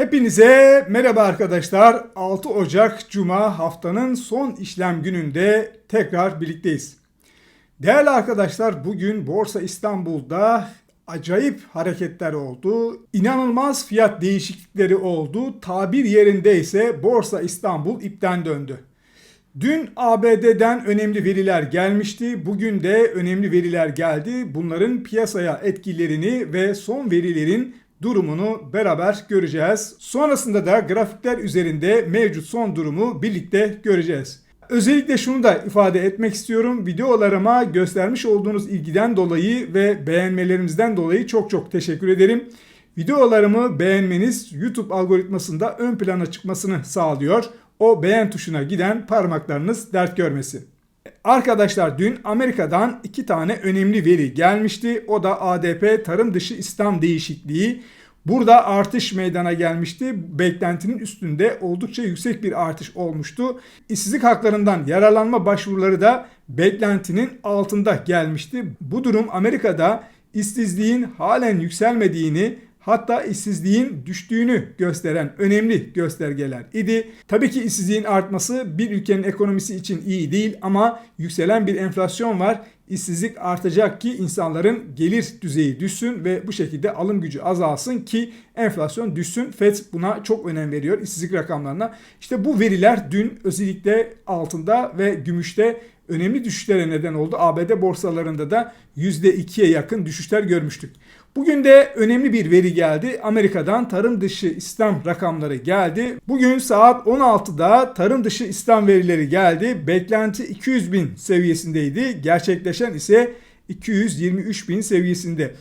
Hepinize merhaba arkadaşlar. 6 Ocak Cuma haftanın son işlem gününde tekrar birlikteyiz. Değerli arkadaşlar bugün Borsa İstanbul'da acayip hareketler oldu. İnanılmaz fiyat değişiklikleri oldu. Tabir yerinde ise Borsa İstanbul ipten döndü. Dün ABD'den önemli veriler gelmişti. Bugün de önemli veriler geldi. Bunların piyasaya etkilerini ve son verilerin durumunu beraber göreceğiz. Sonrasında da grafikler üzerinde mevcut son durumu birlikte göreceğiz. Özellikle şunu da ifade etmek istiyorum. Videolarıma göstermiş olduğunuz ilgiden dolayı ve beğenmelerinizden dolayı çok çok teşekkür ederim. Videolarımı beğenmeniz YouTube algoritmasında ön plana çıkmasını sağlıyor. O beğen tuşuna giden parmaklarınız dert görmesin. Arkadaşlar dün Amerika'dan iki tane önemli veri gelmişti. O da ADP tarım dışı İslam değişikliği. Burada artış meydana gelmişti. Beklentinin üstünde oldukça yüksek bir artış olmuştu. İşsizlik haklarından yararlanma başvuruları da beklentinin altında gelmişti. Bu durum Amerika'da işsizliğin halen yükselmediğini hatta işsizliğin düştüğünü gösteren önemli göstergeler idi. Tabii ki işsizliğin artması bir ülkenin ekonomisi için iyi değil ama yükselen bir enflasyon var. İşsizlik artacak ki insanların gelir düzeyi düşsün ve bu şekilde alım gücü azalsın ki enflasyon düşsün. FED buna çok önem veriyor işsizlik rakamlarına. İşte bu veriler dün özellikle altında ve gümüşte önemli düşüşlere neden oldu. ABD borsalarında da %2'ye yakın düşüşler görmüştük. Bugün de önemli bir veri geldi. Amerika'dan tarım dışı İslam rakamları geldi. Bugün saat 16'da tarım dışı İslam verileri geldi. Beklenti 200 bin seviyesindeydi. Gerçekleşen ise 223 bin seviyesinde.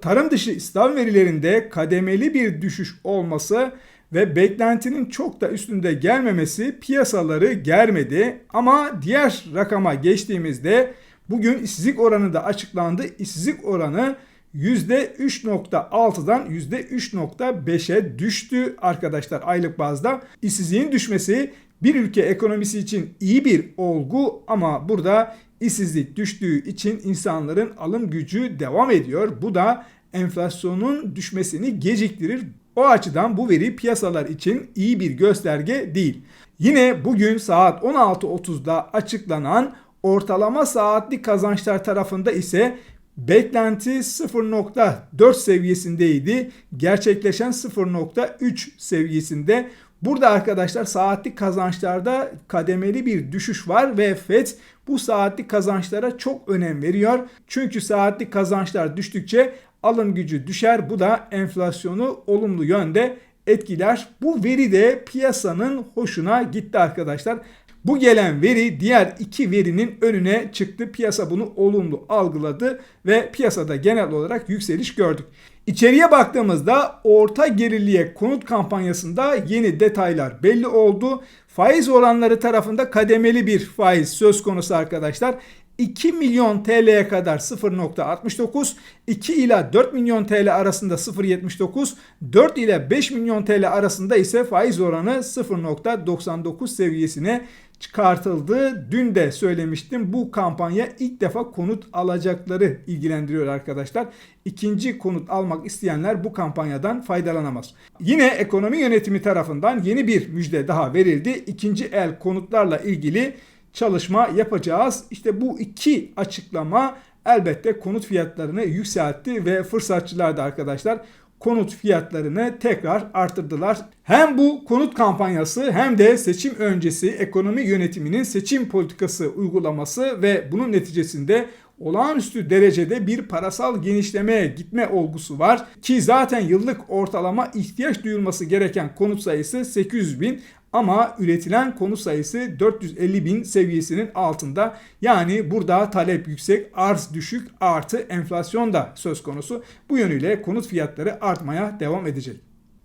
Tarım dışı İslam verilerinde kademeli bir düşüş olması ve beklentinin çok da üstünde gelmemesi piyasaları germedi. Ama diğer rakama geçtiğimizde bugün işsizlik oranı da açıklandı. İşsizlik oranı %3.6'dan %3.5'e düştü arkadaşlar aylık bazda. İşsizliğin düşmesi bir ülke ekonomisi için iyi bir olgu ama burada işsizlik düştüğü için insanların alım gücü devam ediyor. Bu da enflasyonun düşmesini geciktirir. O açıdan bu veri piyasalar için iyi bir gösterge değil. Yine bugün saat 16.30'da açıklanan ortalama saatlik kazançlar tarafında ise Beklenti 0.4 seviyesindeydi. Gerçekleşen 0.3 seviyesinde. Burada arkadaşlar saatlik kazançlarda kademeli bir düşüş var ve FED bu saatlik kazançlara çok önem veriyor. Çünkü saatlik kazançlar düştükçe alım gücü düşer. Bu da enflasyonu olumlu yönde etkiler. Bu veri de piyasanın hoşuna gitti arkadaşlar. Bu gelen veri diğer iki verinin önüne çıktı. Piyasa bunu olumlu algıladı ve piyasada genel olarak yükseliş gördük. İçeriye baktığımızda orta geriliğe konut kampanyasında yeni detaylar belli oldu. Faiz oranları tarafında kademeli bir faiz söz konusu arkadaşlar. 2 milyon TL'ye kadar 0.69, 2 ila 4 milyon TL arasında 0.79, 4 ile 5 milyon TL arasında ise faiz oranı 0.99 seviyesine çıkartıldı. Dün de söylemiştim bu kampanya ilk defa konut alacakları ilgilendiriyor arkadaşlar. İkinci konut almak isteyenler bu kampanyadan faydalanamaz. Yine ekonomi yönetimi tarafından yeni bir müjde daha verildi. İkinci el konutlarla ilgili çalışma yapacağız. İşte bu iki açıklama elbette konut fiyatlarını yükseltti ve fırsatçılar da arkadaşlar konut fiyatlarını tekrar arttırdılar. Hem bu konut kampanyası hem de seçim öncesi ekonomi yönetiminin seçim politikası uygulaması ve bunun neticesinde olağanüstü derecede bir parasal genişlemeye gitme olgusu var ki zaten yıllık ortalama ihtiyaç duyulması gereken konut sayısı 800 bin ama üretilen konut sayısı 450 bin seviyesinin altında. Yani burada talep yüksek, arz düşük artı enflasyon da söz konusu. Bu yönüyle konut fiyatları artmaya devam edecek.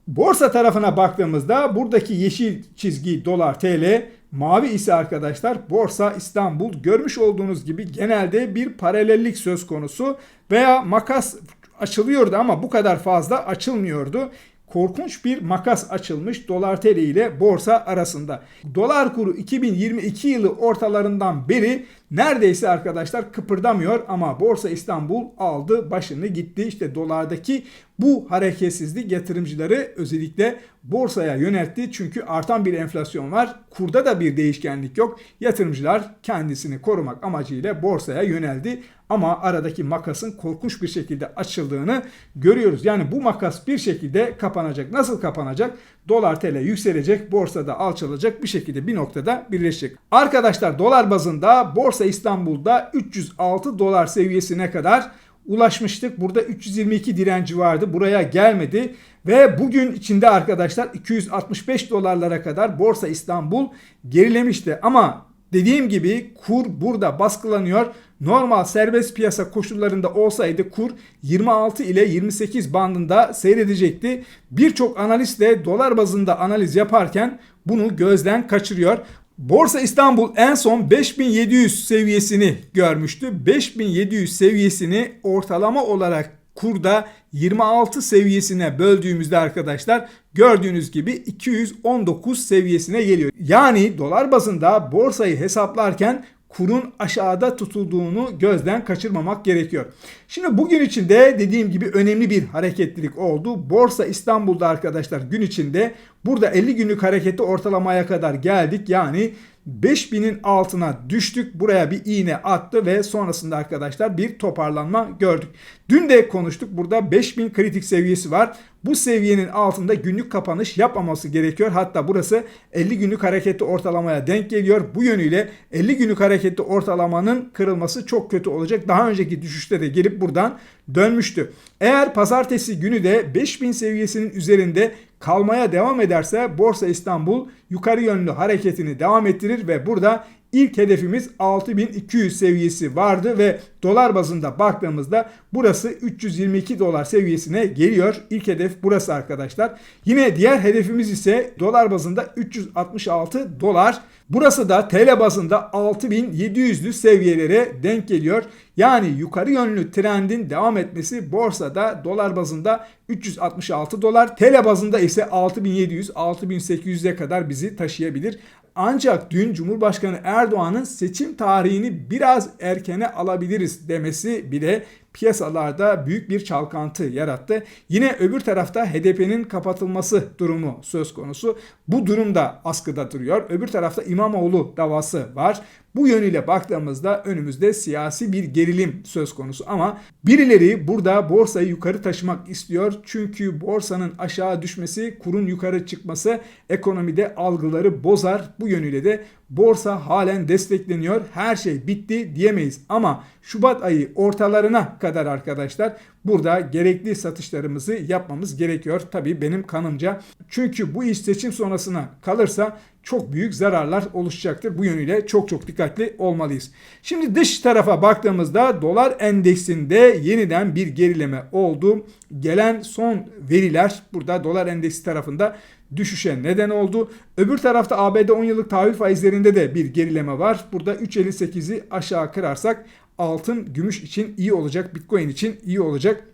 Borsa tarafına baktığımızda buradaki yeşil çizgi dolar TL, mavi ise arkadaşlar Borsa İstanbul görmüş olduğunuz gibi genelde bir paralellik söz konusu veya makas açılıyordu ama bu kadar fazla açılmıyordu korkunç bir makas açılmış dolar TL ile borsa arasında. Dolar kuru 2022 yılı ortalarından beri neredeyse arkadaşlar kıpırdamıyor ama Borsa İstanbul aldı başını gitti. İşte dolardaki Bu hareketsizlik yatırımcıları özellikle borsaya yöneltti. Çünkü artan bir enflasyon var. Kurda da bir değişkenlik yok. Yatırımcılar kendisini korumak amacıyla borsaya yöneldi. Ama aradaki makasın korkunç bir şekilde açıldığını görüyoruz. Yani bu makas bir şekilde kapanacak. Nasıl kapanacak? Dolar TL yükselecek, borsada alçalacak bir şekilde bir noktada birleşecek. Arkadaşlar dolar bazında Borsa İstanbul'da 306 dolar seviyesine kadar ulaşmıştık. Burada 322 direnci vardı. Buraya gelmedi. Ve bugün içinde arkadaşlar 265 dolarlara kadar Borsa İstanbul gerilemişti. Ama dediğim gibi kur burada baskılanıyor. Normal serbest piyasa koşullarında olsaydı kur 26 ile 28 bandında seyredecekti. Birçok analist de dolar bazında analiz yaparken bunu gözden kaçırıyor. Borsa İstanbul en son 5700 seviyesini görmüştü. 5700 seviyesini ortalama olarak kurda 26 seviyesine böldüğümüzde arkadaşlar gördüğünüz gibi 219 seviyesine geliyor. Yani dolar bazında borsayı hesaplarken kurun aşağıda tutulduğunu gözden kaçırmamak gerekiyor. Şimdi bugün içinde dediğim gibi önemli bir hareketlilik oldu. Borsa İstanbul'da arkadaşlar gün içinde burada 50 günlük hareketi ortalamaya kadar geldik. Yani 5000'in altına düştük. Buraya bir iğne attı ve sonrasında arkadaşlar bir toparlanma gördük. Dün de konuştuk. Burada 5000 kritik seviyesi var. Bu seviyenin altında günlük kapanış yapmaması gerekiyor. Hatta burası 50 günlük hareketli ortalamaya denk geliyor. Bu yönüyle 50 günlük hareketli ortalamanın kırılması çok kötü olacak. Daha önceki düşüşte de gelip buradan dönmüştü. Eğer pazartesi günü de 5000 seviyesinin üzerinde kalmaya devam ederse Borsa İstanbul yukarı yönlü hareketini devam ettirir ve burada ilk hedefimiz 6200 seviyesi vardı ve dolar bazında baktığımızda burası 322 dolar seviyesine geliyor. İlk hedef burası arkadaşlar. Yine diğer hedefimiz ise dolar bazında 366 dolar. Burası da TL bazında 6700'lü seviyelere denk geliyor. Yani yukarı yönlü trendin devam etmesi borsada dolar bazında 366 dolar, TL bazında ise 6700-6800'e kadar bizi taşıyabilir. Ancak dün Cumhurbaşkanı Erdoğan'ın seçim tarihini biraz erkene alabiliriz demesi bile piyasalarda büyük bir çalkantı yarattı. Yine öbür tarafta HDP'nin kapatılması durumu söz konusu. Bu durum da askıda duruyor. Öbür tarafta İmamoğlu davası var. Bu yönüyle baktığımızda önümüzde siyasi bir gerilim söz konusu ama birileri burada borsayı yukarı taşımak istiyor. Çünkü borsanın aşağı düşmesi, kurun yukarı çıkması ekonomide algıları bozar. Bu yönüyle de borsa halen destekleniyor. Her şey bitti diyemeyiz ama Şubat ayı ortalarına kadar arkadaşlar burada gerekli satışlarımızı yapmamız gerekiyor. Tabii benim kanımca. Çünkü bu iş seçim sonrasına kalırsa çok büyük zararlar oluşacaktır. Bu yönüyle çok çok dikkatli olmalıyız. Şimdi dış tarafa baktığımızda dolar endeksinde yeniden bir gerileme oldu. Gelen son veriler burada dolar endeksi tarafında düşüşe neden oldu. Öbür tarafta ABD 10 yıllık tahvil faizlerinde de bir gerileme var. Burada 3.58'i aşağı kırarsak altın, gümüş için iyi olacak, Bitcoin için iyi olacak.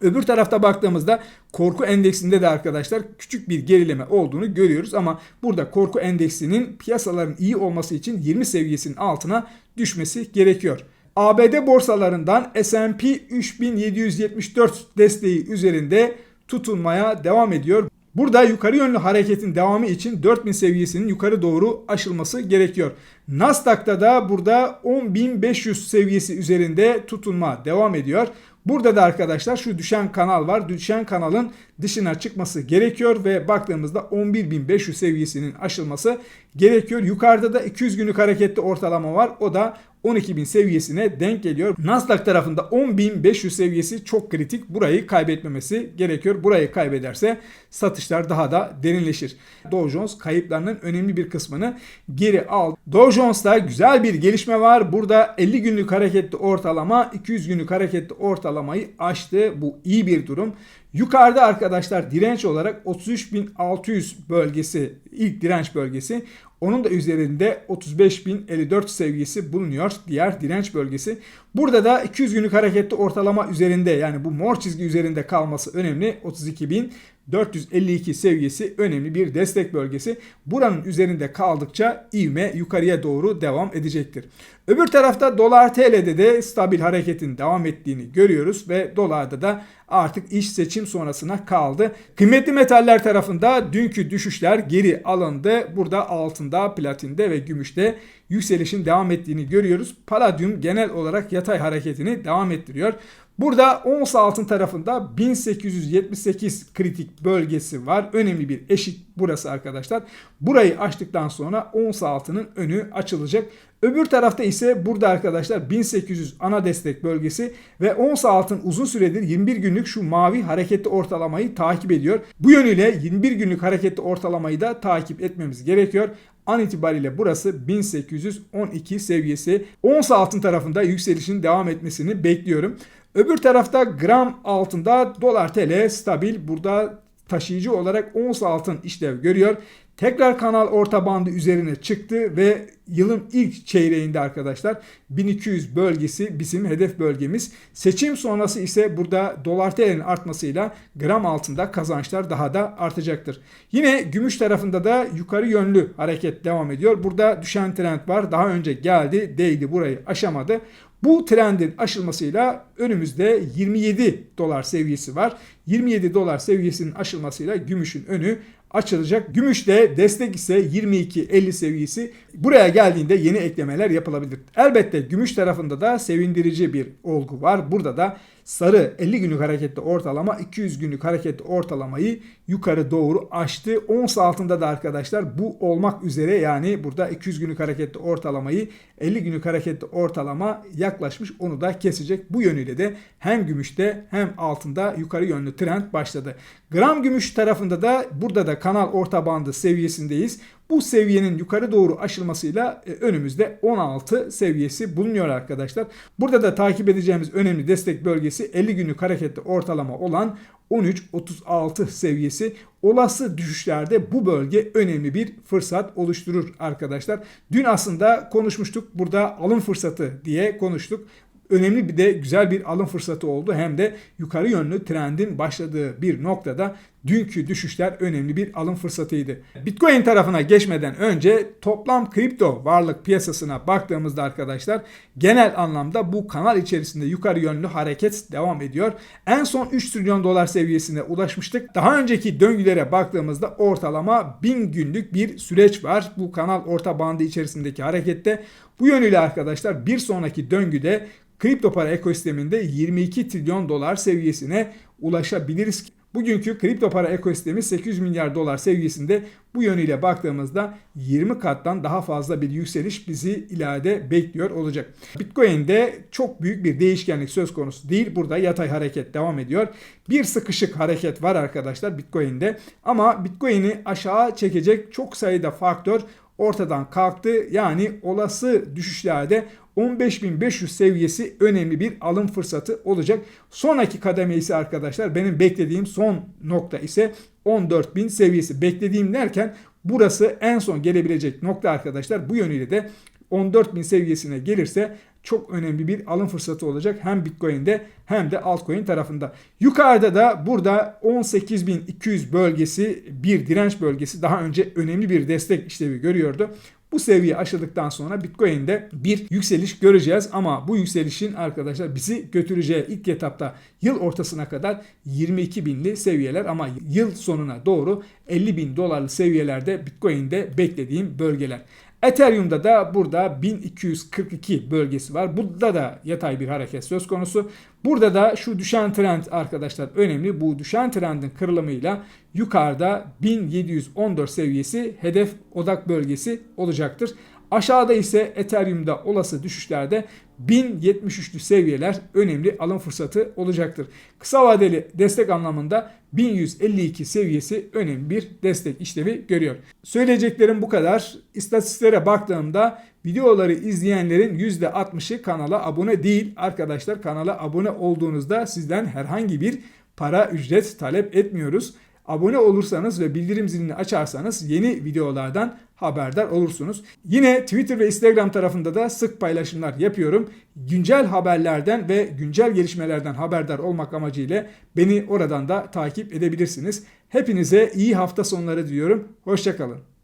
Öbür tarafta baktığımızda korku endeksinde de arkadaşlar küçük bir gerileme olduğunu görüyoruz ama burada korku endeksinin piyasaların iyi olması için 20 seviyesinin altına düşmesi gerekiyor. ABD borsalarından S&P 3774 desteği üzerinde tutunmaya devam ediyor. Burada yukarı yönlü hareketin devamı için 4000 seviyesinin yukarı doğru aşılması gerekiyor. Nasdaq'ta da burada 10.500 seviyesi üzerinde tutunma devam ediyor. Burada da arkadaşlar şu düşen kanal var. Düşen kanalın dışına çıkması gerekiyor ve baktığımızda 11.500 seviyesinin aşılması gerekiyor. Yukarıda da 200 günlük hareketli ortalama var. O da 12.000 seviyesine denk geliyor. Nasdaq tarafında 10.500 seviyesi çok kritik. Burayı kaybetmemesi gerekiyor. Burayı kaybederse satışlar daha da derinleşir. Dow Jones kayıplarının önemli bir kısmını geri aldı. Dow Jones'ta güzel bir gelişme var. Burada 50 günlük hareketli ortalama 200 günlük hareketli ortalamayı aştı. Bu iyi bir durum. Yukarıda arkadaşlar direnç olarak 33.600 bölgesi ilk direnç bölgesi. Onun da üzerinde 35.054 seviyesi bulunuyor diğer direnç bölgesi. Burada da 200 günlük hareketli ortalama üzerinde yani bu mor çizgi üzerinde kalması önemli. 32.000 452 seviyesi önemli bir destek bölgesi. Buranın üzerinde kaldıkça ivme yukarıya doğru devam edecektir. Öbür tarafta dolar TL'de de stabil hareketin devam ettiğini görüyoruz ve dolarda da artık iş seçim sonrasına kaldı. Kıymetli metaller tarafında dünkü düşüşler geri alındı. Burada altında, platinde ve gümüşte yükselişin devam ettiğini görüyoruz. Palladium genel olarak yatay hareketini devam ettiriyor. Burada ons altın tarafında 1878 kritik bölgesi var. Önemli bir eşik burası arkadaşlar. Burayı açtıktan sonra ons altının önü açılacak. Öbür tarafta ise burada arkadaşlar 1800 ana destek bölgesi ve ons altın uzun süredir 21 günlük şu mavi hareketli ortalamayı takip ediyor. Bu yönüyle 21 günlük hareketli ortalamayı da takip etmemiz gerekiyor. An itibariyle burası 1812 seviyesi. Ons altın tarafında yükselişin devam etmesini bekliyorum. Öbür tarafta gram altında dolar TL stabil. Burada taşıyıcı olarak ons altın işlev görüyor. Tekrar kanal orta bandı üzerine çıktı ve yılın ilk çeyreğinde arkadaşlar 1200 bölgesi bizim hedef bölgemiz. Seçim sonrası ise burada dolar TL'nin artmasıyla gram altında kazançlar daha da artacaktır. Yine gümüş tarafında da yukarı yönlü hareket devam ediyor. Burada düşen trend var. Daha önce geldi, değdi burayı aşamadı. Bu trendin aşılmasıyla önümüzde 27 dolar seviyesi var. 27 dolar seviyesinin aşılmasıyla gümüşün önü açılacak. Gümüşte destek ise 22.50 seviyesi. Buraya geldiğinde yeni eklemeler yapılabilir. Elbette gümüş tarafında da sevindirici bir olgu var. Burada da sarı 50 günlük hareketli ortalama 200 günlük hareketli ortalamayı yukarı doğru aştı. Ons altında da arkadaşlar bu olmak üzere yani burada 200 günlük hareketli ortalamayı 50 günlük hareketli ortalama yaklaşmış onu da kesecek. Bu yönüyle de hem gümüşte hem altında yukarı yönlü trend başladı. Gram gümüş tarafında da burada da kanal orta bandı seviyesindeyiz. Bu seviyenin yukarı doğru aşılmasıyla e, önümüzde 16 seviyesi bulunuyor arkadaşlar. Burada da takip edeceğimiz önemli destek bölgesi 50 günlük hareketli ortalama olan 13.36 seviyesi olası düşüşlerde bu bölge önemli bir fırsat oluşturur arkadaşlar. Dün aslında konuşmuştuk burada alım fırsatı diye konuştuk önemli bir de güzel bir alım fırsatı oldu. Hem de yukarı yönlü trendin başladığı bir noktada dünkü düşüşler önemli bir alım fırsatıydı. Bitcoin tarafına geçmeden önce toplam kripto varlık piyasasına baktığımızda arkadaşlar genel anlamda bu kanal içerisinde yukarı yönlü hareket devam ediyor. En son 3 trilyon dolar seviyesine ulaşmıştık. Daha önceki döngülere baktığımızda ortalama 1000 günlük bir süreç var. Bu kanal orta bandı içerisindeki harekette bu yönüyle arkadaşlar bir sonraki döngüde kripto para ekosisteminde 22 trilyon dolar seviyesine ulaşabiliriz. Bugünkü kripto para ekosistemi 800 milyar dolar seviyesinde bu yönüyle baktığımızda 20 kattan daha fazla bir yükseliş bizi ileride bekliyor olacak. Bitcoin'de çok büyük bir değişkenlik söz konusu değil. Burada yatay hareket devam ediyor. Bir sıkışık hareket var arkadaşlar Bitcoin'de ama Bitcoin'i aşağı çekecek çok sayıda faktör ortadan kalktı. Yani olası düşüşlerde 15.500 seviyesi önemli bir alım fırsatı olacak. Sonraki kademe ise arkadaşlar benim beklediğim son nokta ise 14.000 seviyesi. Beklediğim derken burası en son gelebilecek nokta arkadaşlar. Bu yönüyle de 14.000 seviyesine gelirse çok önemli bir alım fırsatı olacak hem Bitcoin'de hem de altcoin tarafında. Yukarıda da burada 18.200 bölgesi bir direnç bölgesi daha önce önemli bir destek işlevi görüyordu. Bu seviye aşıldıktan sonra Bitcoin'de bir yükseliş göreceğiz ama bu yükselişin arkadaşlar bizi götüreceği ilk etapta yıl ortasına kadar 22 binli seviyeler ama yıl sonuna doğru 50 bin dolarlı seviyelerde Bitcoin'de beklediğim bölgeler. Ethereum'da da burada 1242 bölgesi var. Burada da yatay bir hareket söz konusu. Burada da şu düşen trend arkadaşlar önemli. Bu düşen trendin kırılımıyla yukarıda 1714 seviyesi hedef odak bölgesi olacaktır. Aşağıda ise Ethereum'da olası düşüşlerde 1073'lü seviyeler önemli alım fırsatı olacaktır. Kısa vadeli destek anlamında 1152 seviyesi önemli bir destek işlevi görüyor. Söyleyeceklerim bu kadar. İstatistiklere baktığımda videoları izleyenlerin %60'ı kanala abone değil. Arkadaşlar kanala abone olduğunuzda sizden herhangi bir para ücret talep etmiyoruz. Abone olursanız ve bildirim zilini açarsanız yeni videolardan haberdar olursunuz. Yine Twitter ve Instagram tarafında da sık paylaşımlar yapıyorum. Güncel haberlerden ve güncel gelişmelerden haberdar olmak amacıyla beni oradan da takip edebilirsiniz. Hepinize iyi hafta sonları diliyorum. Hoşçakalın.